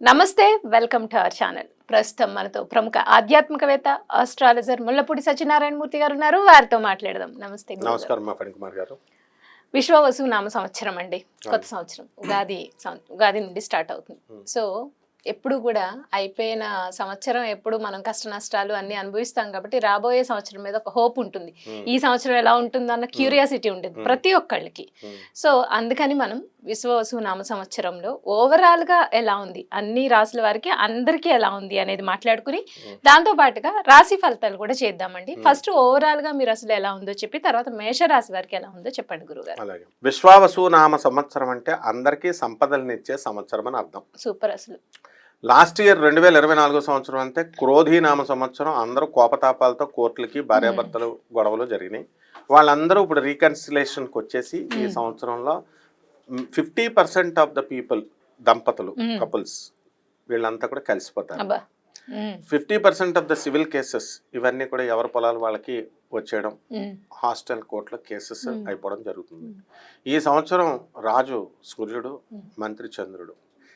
నమస్తే welcome to our channel. ప్రస్తుతం మనతో ప్రముఖ ఆధ్యాత్మికవేత్త ఆస్ట్రాలజర్ ముల్లపూడి సత్యనారాయణ మూర్తి గారు ఉన్నారు. వారితో మాట్లాడదాం. నమస్తే. నమస్కారం కుమార్ గారు. విశ్వవసు నామ సంవత్సరం అండి. కొత్త సంవత్సరం. ఉగాది ఉగాది నుండి స్టార్ట్ అవుతుంది. సో ఎప్పుడు కూడా అయిపోయిన సంవత్సరం ఎప్పుడు మనం కష్ట నష్టాలు అన్ని అనుభవిస్తాం కాబట్టి రాబోయే సంవత్సరం మీద ఒక హోప్ ఉంటుంది. ఈ సంవత్సరం ఎలా ఉంటుంది అన్న క్యూరియాసిటీ ఉంటుంది. ప్రతి ఒక్కళ్ళకి. సో అందుకని మనం విశ్వవసు నామ సంవత్సరంలో ఓవరాల్గా ఎలా ఉంది అన్ని రాసుల వారికి అందరికీ ఎలా ఉంది అనేది మాట్లాడుకుని. దాంతో పాటుగా రాశి ఫలితాలు కూడా చేద్దామండి. ఫస్ట్ ఓవరాల్గా మీరు అసలు ఎలా ఉందో చెప్పి తర్వాత మేష రాశి వారికి ఎలా ఉందో చెప్పండి గురుగారు అలాగే విశ్వావసు నామ సంవత్సరం అంటే అందరికీ సంపదలనిచ్చే సంవత్సరం అని అర్థం సూపర్ అసలు లాస్ట్ ఇయర్ రెండు వేల ఇరవై నాలుగో సంవత్సరం అంటే క్రోధి నామ సంవత్సరం అందరూ కోపతాపాలతో కోర్టులకి భార్యాభర్తలు గొడవలు జరిగినాయి వాళ్ళందరూ ఇప్పుడు రీకన్సిలేషన్కి వచ్చేసి ఈ Hmm. సంవత్సరంలో fifty percent of the people దంపతులు Hmm. కపుల్స్ వీళ్ళంతా కూడా కలిసిపోతారు fifty percent of the civil cases ఇవన్నీ కూడా ఎవరి పొలాలు వాళ్ళకి వచ్చేయడం హాస్టల్ కోర్టులో కేసెస్ Hmm. అయిపోవడం జరుగుతుంది Hmm. ఈ సంవత్సరం రాజు సూర్యుడు Hmm. మంత్రి చంద్రుడు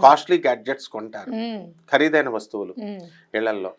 కాస్ట్లీ గ్యాడ్జెట్స్ కొంటారు. ఖరీదైన వస్తువులు ఇళ్ళల్లో.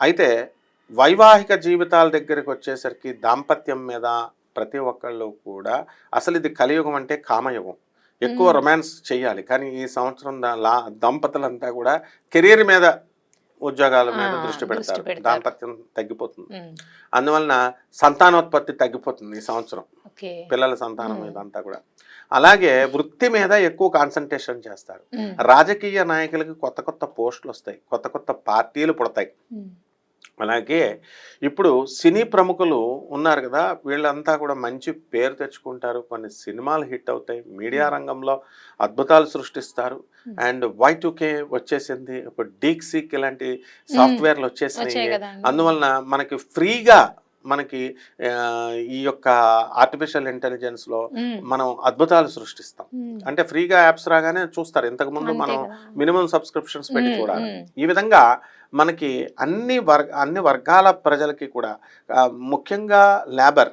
అయితే వైవాహిక జీవితాల దగ్గరికి వచ్చేసరికి దాంపత్యం మీద ప్రతి ఒక్కళ్ళు కూడా అసలు ఇది కలియుగం అంటే కామయుగం. ఎక్కువ. రొమాన్స్ చేయాలి. కానీ ఈ సంవత్సరం లా- దంపతులంతా కూడా కెరీర్ మీద ఉద్యోగాల మీద దృష్టి పెడతారు. దాంపత్యం తగ్గిపోతుంది. అందువలన సంతానోత్పత్తి తగ్గిపోతుంది ఈ సంవత్సరం. పిల్లల సంతానం. మీద అంతా కూడా. అలాగే వృత్తి మీద ఎక్కువ కాన్సన్ట్రేషన్ చేస్తారు. రాజకీయ నాయకులకి కొత్త కొత్త పోస్టులు వస్తాయి. కొత్త కొత్త పార్టీలు పుడతాయి. అలాగే ఇప్పుడు సినీ ప్రముఖులు ఉన్నారు కదా వీళ్ళంతా కూడా మంచి పేరు తెచ్చుకుంటారు. కొన్ని సినిమాలు హిట్ అవుతాయి. మీడియా రంగంలో అద్భుతాలు సృష్టిస్తారు. అండ్ వై కే వచ్చేసింది. ఇప్పుడు డీక్సిక్ ఇలాంటి సాఫ్ట్వేర్లు వచ్చేసినాయి. అందువలన మనకి ఫ్రీగా మనకి ఈ యొక్క ఆర్టిఫిషియల్ ఇంటెలిజెన్స్లో మనం అద్భుతాలు సృష్టిస్తాం. అంటే ఫ్రీగా యాప్స్ రాగానే చూస్తారు. ఇంతకు ముందు అంతే మనం. మినిమం సబ్స్క్రిప్షన్స్ పెట్టి చూడాలి. ఈ విధంగా మనకి అన్ని వర్గ అన్ని వర్గాల ప్రజలకి కూడా ముఖ్యంగా లేబర్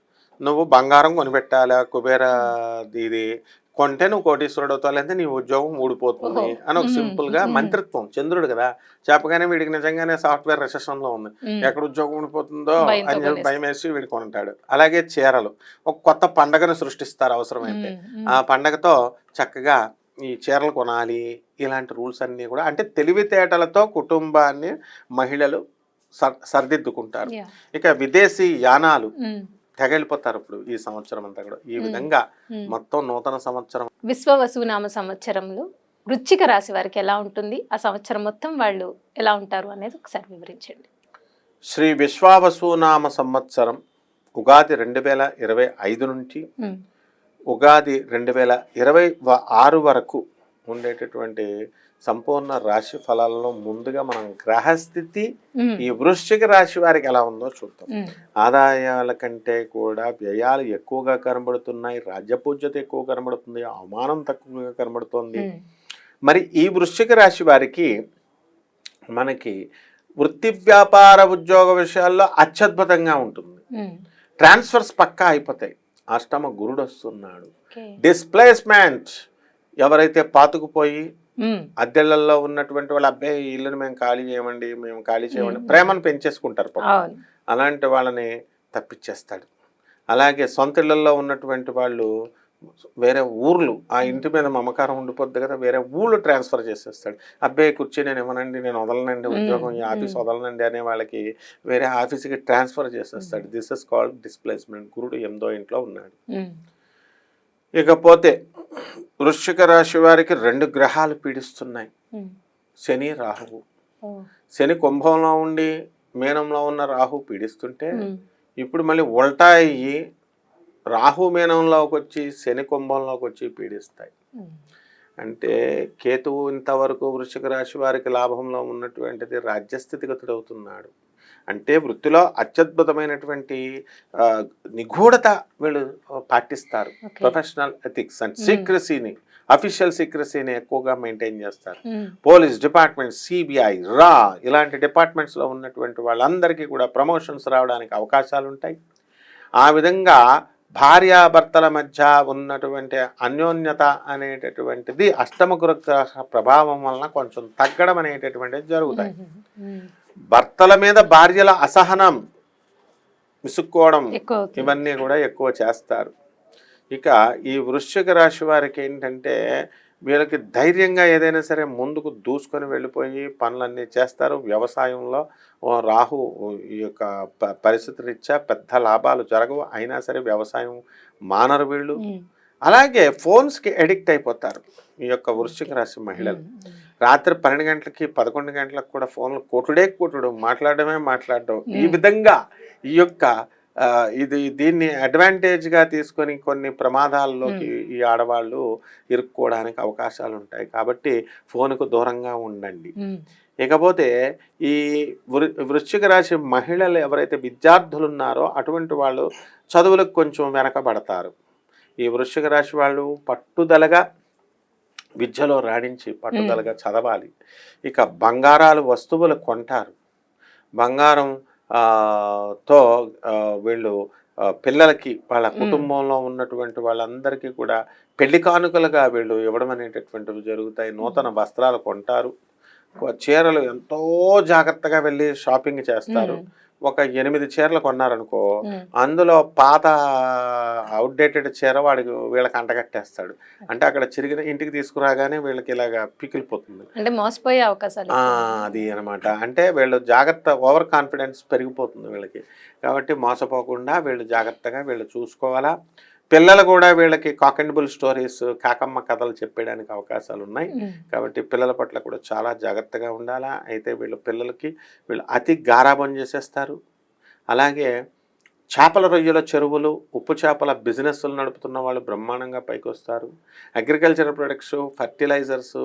నువ్వు బంగారం కొనిపెట్టాలా? కుబేర ఇది కొంటే నువ్వు కోటీశ్వరుడు అవుతావు లేదంటే నీ ఉద్యోగం ఊడిపోతుంది. అని ఒక. సింపుల్గా. మంత్రిత్వం. చంద్రుడు కదా చెప్పగానే వీడికి నిజంగానే సాఫ్ట్వేర్ రెసెషన్లో ఉంది ఎక్కడ ఉద్యోగం ఊడిపోతుందో అని చెప్పి. భయం వేసి వీడు కొంటాడు అలాగే చీరలు. ఒక కొత్త పండగను సృష్టిస్తారు అవసరమైతే. ఆ పండగతో చక్కగా ఈ చీరలు కొనాలి ఇలాంటి రూల్స్ అన్నీ కూడా అంటే తెలివితేటలతో కుటుంబాన్ని మహిళలు సర్ సరిదిద్దుకుంటారు. ఇక విదేశీ యానాలు. తెగలిపోతారు ఇప్పుడు ఈ సంవత్సరం అంతా కూడా ఈ. విధంగా. మొత్తం నూతన సంవత్సరం విశ్వవసునామ సంవత్సరంలో వృశ్చిక రాశి వారికి ఎలా ఉంటుంది ఆ సంవత్సరం మొత్తం వాళ్ళు ఎలా ఉంటారు అనేది ఒకసారి వివరించండి శ్రీ విశ్వావసునామ సంవత్సరం ఉగాది రెండు వేల ఇరవై ఐదు నుంచి ఉగాది రెండు వేల ఇరవై ఆరు వరకు ఉండేటటువంటి సంపూర్ణ రాశి ఫలాలలో ముందుగా మనం గ్రహస్థితి ఈ వృశ్చిక రాశి వారికి ఎలా ఉందో చూద్దాం. ఆదాయాల కంటే కూడా వ్యయాలు ఎక్కువగా కనబడుతున్నాయి రాజ్యపూజ్యత ఎక్కువ కనబడుతుంది అవమానం తక్కువగా కనబడుతుంది. మరి ఈ వృశ్చిక రాశి వారికి మనకి వృత్తి వ్యాపార ఉద్యోగ విషయాల్లో అత్యద్భుతంగా ఉంటుంది. ట్రాన్స్ఫర్స్ పక్కా అయిపోతాయి. అష్టమ గురుడు వస్తున్నాడు. డిస్ప్లేస్మెంట్ ఎవరైతే పాతుకుపోయి అద్దెళ్ళలో ఉన్నటువంటి వాళ్ళ అబ్బాయి ఇల్లుని మేము ఖాళీ చేయమండి మేము ఖాళీ చేయమండి. ప్రేమను పెంచేసుకుంటారు అలాంటి వాళ్ళని తప్పించేస్తాడు. అలాగే సొంత ఇళ్ళలో ఉన్నటువంటి వాళ్ళు వేరే ఊర్లు ఆ ఇంటి మీద మమకారం ఉండిపోద్ది కదా వేరే ఊళ్ళు ట్రాన్స్ఫర్ చేసేస్తాడు. అబ్బాయి కుర్చీ నేను ఇవ్వనండి నేను వదలనండి ఉద్యోగం ఈ ఆఫీస్. వదలనండి అనే వాళ్ళకి వేరే ఆఫీస్కి ట్రాన్స్ఫర్ చేసేస్తాడు. This is called displacement. గురుడు ఎనిమిదో ఇంట్లో ఉన్నాడు. ఇకపోతే వృశ్చిక రాశి వారికి రెండు గ్రహాలు పీడిస్తున్నాయి. శని రాహువు. శని కుంభంలో ఉండి మీనంలో ఉన్న రాహు పీడిస్తుంటే ఇప్పుడు మళ్ళీ ఉల్టా అయ్యి రాహు మీనంలోకి వచ్చి శని కుంభంలోకి వచ్చి పీడిస్తాయి. అంటే కేతువు ఇంతవరకు వృశ్చిక రాశి వారికి లాభంలో ఉన్నటువంటిది రాజ్యస్థితిగతుడు అవుతున్నాడు అంటే వృత్తిలో అత్యద్భుతమైనటువంటి నిగూఢత వీళ్ళు పాటిస్తారు. Professional ethics and. సీక్రసీని అఫీషియల్ సీక్రసీని ఎక్కువగా మెయింటైన్ చేస్తారు. పోలీస్ డిపార్ట్మెంట్ సిబిఐ రా ఇలాంటి డిపార్ట్మెంట్స్లో ఉన్నటువంటి వాళ్ళందరికీ కూడా ప్రమోషన్స్ రావడానికి అవకాశాలు ఉంటాయి ఆ విధంగా భార్యాభర్తల మధ్య ఉన్నటువంటి అన్యోన్యత అనేటటువంటిది అష్టమ గురుగ్రహ ప్రభావం వలన కొంచెం తగ్గడం అనేటటువంటిది జరుగుతాయి. భర్తల మీద భార్యల అసహనం విసుక్కోవడం ఇవన్నీ కూడా ఎక్కువ చేస్తారు. ఇక ఈ వృశ్చిక రాశి వారికి ఏంటంటే వీళ్ళకి ధైర్యంగా ఏదైనా సరే ముందుకు దూసుకొని వెళ్ళిపోయి పనులన్నీ చేస్తారు. వ్యవసాయంలో రాహు ఈ యొక్క పరిస్థితి రీత్యా పెద్ద లాభాలు జరగవు. అయినా సరే వ్యవసాయం మానరు వీళ్ళు. అలాగే ఫోన్స్కి ఎడిక్ట్ అయిపోతారు ఈ యొక్క వృశ్చిక రాశి మహిళలు. రాత్రి పన్నెండు గంటలకి పదకొండు గంటలకు కూడా ఫోన్లు కొట్టుడే కొట్టుడు. మాట్లాడడమే మాట్లాడడం. ఈ. విధంగా ఈ యొక్క ఇది దీన్ని అడ్వాంటేజ్గా తీసుకొని కొన్ని ప్రమాదాల్లోకి ఈ ఆడవాళ్ళు ఇరుక్కోవడానికి అవకాశాలు ఉంటాయి కాబట్టి ఫోన్కు దూరంగా ఉండండి. ఇకపోతే ఈ వృ వృశ్చిక రాశి మహిళలు ఎవరైతే విద్యార్థులు ఉన్నారో అటువంటి వాళ్ళు చదువులకు కొంచెం వెనకబడతారు. ఈ వృశ్చిక రాశి వాళ్ళు పట్టుదలగా విద్యలో రాణించి పట్టుదలగా చదవాలి. ఇక బంగారాలు వస్తువులు కొంటారు. బంగారం తో వీళ్ళు పిల్లలకి వాళ్ళ కుటుంబంలో ఉన్నటువంటి వాళ్ళందరికీ కూడా పెళ్ళి కానుకలుగా వీళ్ళు ఇవ్వడం అనేటటువంటివి జరుగుతాయి. నూతన వస్త్రాలు కొంటారు. చీరలు ఎంతో జాగ్రత్తగా వెళ్ళి షాపింగ్ చేస్తారు. ఒక ఎనిమిది చీరలు కొన్నారనుకో అందులో పాత అవుట్డేటెడ్ చీర వాడికి వీళ్ళకి అంటగట్టేస్తాడు. అంటే అక్కడ చిరిగిన ఇంటికి తీసుకురాగానే వీళ్ళకి ఇలాగా పికిలిపోతుంది. అంటే మోసపోయే అవకాశాలు. అది అనమాట అంటే వీళ్ళు జాగ్రత్త ఓవర్ కాన్ఫిడెన్స్ పెరిగిపోతుంది వీళ్ళకి. కాబట్టి మోసపోకుండా వీళ్ళు జాగ్రత్తగా వీళ్ళు చూసుకోవాలా. పిల్లలు కూడా వీళ్ళకి కాకెండబుల్ స్టోరీస్ కాకమ్మ కథలు చెప్పేయడానికి అవకాశాలు ఉన్నాయి కాబట్టి పిల్లల పట్ల కూడా చాలా జాగ్రత్తగా ఉండాలా? అయితే వీళ్ళు పిల్లలకి వీళ్ళు అతి గారాబం చేసేస్తారు. అలాగే చేపల రొయ్యల చెరువులు ఉప్పు చేపల బిజినెస్లు నడుపుతున్న వాళ్ళు బ్రహ్మాండంగా పైకి వస్తారు అగ్రికల్చర్ ప్రొడక్ట్స్ ఫర్టిలైజర్స్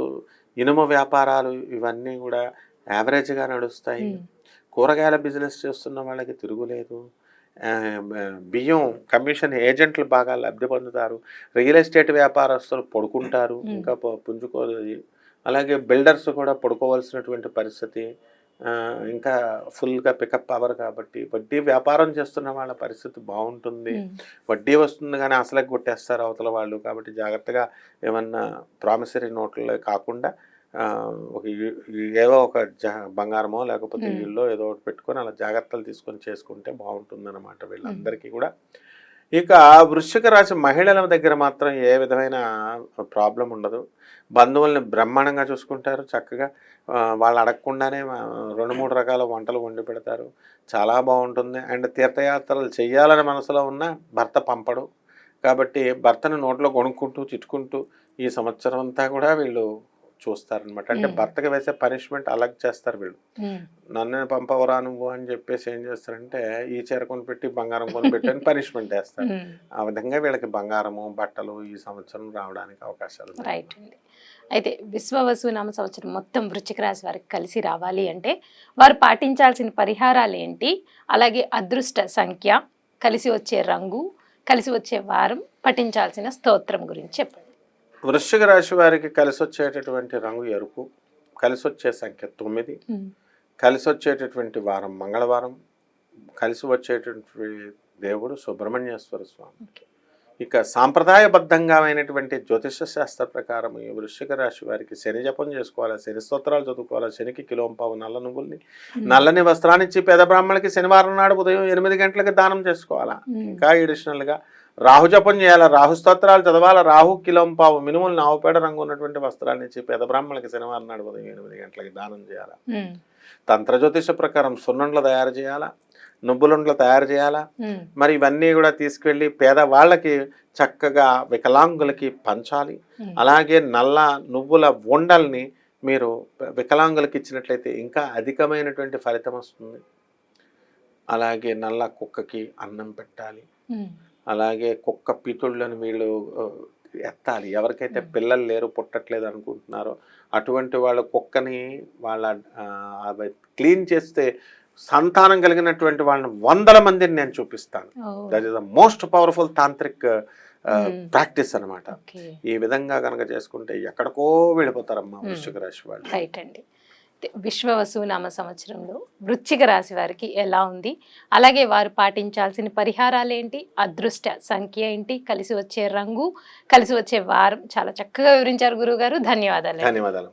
ఇనుము వ్యాపారాలు ఇవన్నీ కూడా యావరేజ్గా నడుస్తాయి. కూరగాయల బిజినెస్ చేస్తున్న వాళ్ళకి తిరుగులేదు. బియ్యం కమిషన్ ఏజెంట్లు బాగా లబ్ధి పొందుతారు. రియల్ ఎస్టేట్ వ్యాపారస్తులు పడుకుంటారు. ఇంకా ప- పుంజుకోదు అది. అలాగే బిల్డర్స్ కూడా పడుకోవాల్సినటువంటి పరిస్థితి. ఇంకా ఫుల్గా పికప్ పవర్ కాబట్టి వడ్డీ వ్యాపారం చేస్తున్న వాళ్ళ పరిస్థితి బాగుంటుంది. వడ్డీ వస్తుంది కానీ అసలే కొట్టేస్తారు అవతల వాళ్ళు. కాబట్టి జాగ్రత్తగా ఏమన్నా ప్రామిసరీ నోట్లే కాకుండా ఒక ఏవో ఒక జ బంగారమో లేకపోతే. ఇల్లు ఏదో ఒకటి పెట్టుకొని అలా జాగ్రత్తలు తీసుకొని చేసుకుంటే బాగుంటుంది అనమాట వీళ్ళందరికీ కూడా. ఇక వృశ్చిక రాశి మహిళల దగ్గర మాత్రం ఏ విధమైన ప్రాబ్లం ఉండదు. బంధువుల్ని బ్రహ్మాండంగా చూసుకుంటారు చక్కగా. వాళ్ళు అడగకుండానే రెండు మూడు రకాల వంటలు వండి పెడతారు. చాలా బాగుంటుంది. అండ్ తీర్థయాత్రలు చేయాలని మనసులో ఉన్న భర్త పంపడు. కాబట్టి భర్తను నోట్లో కొనుక్కుంటూ చిట్టుకుంటూ ఈ సంవత్సరం అంతా కూడా వీళ్ళు చూస్తారనమాట అంటే. భర్తకు వేసే పనిష్మెంట్ అలగ్ చేస్తారు వీళ్ళు. నన్ను పంపవరా నువ్వు అని చెప్పేసి ఏం చేస్తారంటే ఈ చీర కొనిపెట్టి బంగారం కొనిపెట్టి అని పనిష్మెంట్ వేస్తారు. ఆ విధంగా వీళ్ళకి బంగారము బట్టలు ఈ సంవత్సరం రావడానికి అవకాశాలు. రైట్ అండి. అయితే విశ్వవసు నామ సంవత్సరం మొత్తం వృశ్చిక రాశి వారికి కలిసి రావాలి అంటే వారు పాటించాల్సిన పరిహారాలు ఏంటి? అలాగే అదృష్ట సంఖ్య కలిసి వచ్చే రంగు కలిసి వచ్చే వారం పఠించాల్సిన స్తోత్రం గురించి చెప్పండి. వృశ్చిక రాశి వారికి కలిసి వచ్చేటటువంటి రంగు ఎరుపు కలిసి వచ్చే సంఖ్య తొమ్మిది కలిసి వచ్చేటటువంటి వారం మంగళవారం కలిసి వచ్చేటటువంటి దేవుడు సుబ్రహ్మణ్యేశ్వర స్వామి. ఇక సాంప్రదాయబద్ధంగా అయినటువంటి జ్యోతిష శాస్త్ర ప్రకారం ఈ వృశ్చిక రాశి వారికి శని జపం చేసుకోవాలి శని స్తోత్రాలు చదువుకోవాలి శనికి కిలోంపావు నల్ల నువ్వుల్ని నల్లని వస్త్రాన్ని ఇచ్చి పేద బ్రాహ్మణులకి శనివారం నాడు ఉదయం ఎనిమిది గంటలకు దానం చేసుకోవాలా. ఇంకా అడిషనల్గా రాహు జపం చేయాలా? రాహు స్తోత్రాలు చదవాలా? రాహు కిలోంపావు మినుములు నావుపేడ రంగు ఉన్నటువంటి వస్త్రాన్ని ఇచ్చి పేద బ్రాహ్మణులకి శనివారం నాడు ఉదయం ఎనిమిది గంటలకి దానం చేయాలా? ఉమ్, తంత్ర జ్యోతిష ప్రకారం సున్నుండ్లు తయారు చేయాలా? నువ్వులుండ్లు తయారు చేయాలా? మరి ఇవన్నీ కూడా తీసుకెళ్ళి పేదవాళ్ళకి చక్కగా వికలాంగులకి పంచాలి. అలాగే నల్ల నువ్వుల ఉండల్ని మీరు వికలాంగులకి ఇచ్చినట్లయితే ఇంకా అధికమైనటువంటి ఫలితం వస్తుంది. అలాగే నల్ల కుక్కకి అన్నం పెట్టాలి. అలాగే కుక్క పితుళ్ళని వీళ్ళు ఎత్తాలి. ఎవరికైతే పిల్లలు లేరు పుట్టట్లేదు అనుకుంటున్నారో అటువంటి వాళ్ళ కుక్కని వాళ్ళ అవి క్లీన్ చేస్తే సంతానం కలిగినటువంటి వాళ్ళని వందల మందిని నేను చూపిస్తాను. That is the most powerful tantric. Practice అన్నమాట. ఓకే. ఈ విధంగా కనుక చేసుకుంటే ఎక్కడికో వెళ్ళిపోతారమ్మా. వృశ్చిక రాశి వాళ్ళు. రైట్ అండి. విశ్వ విశ్వవసు నామ సంవత్సరంలో వృశ్చిక రాశి వారికి ఎలా ఉంది? అలాగే వారు పాటించాల్సిన పరిహారాలు ఏంటి? అదృష్ట సంఖ్య ఏంటి? కలిసి వచ్చే రంగు కలిసి వచ్చే వారం చాలా చక్కగా వివరించారు గురువు గారు ధన్యవాదాలు. ధన్యవాదాలు.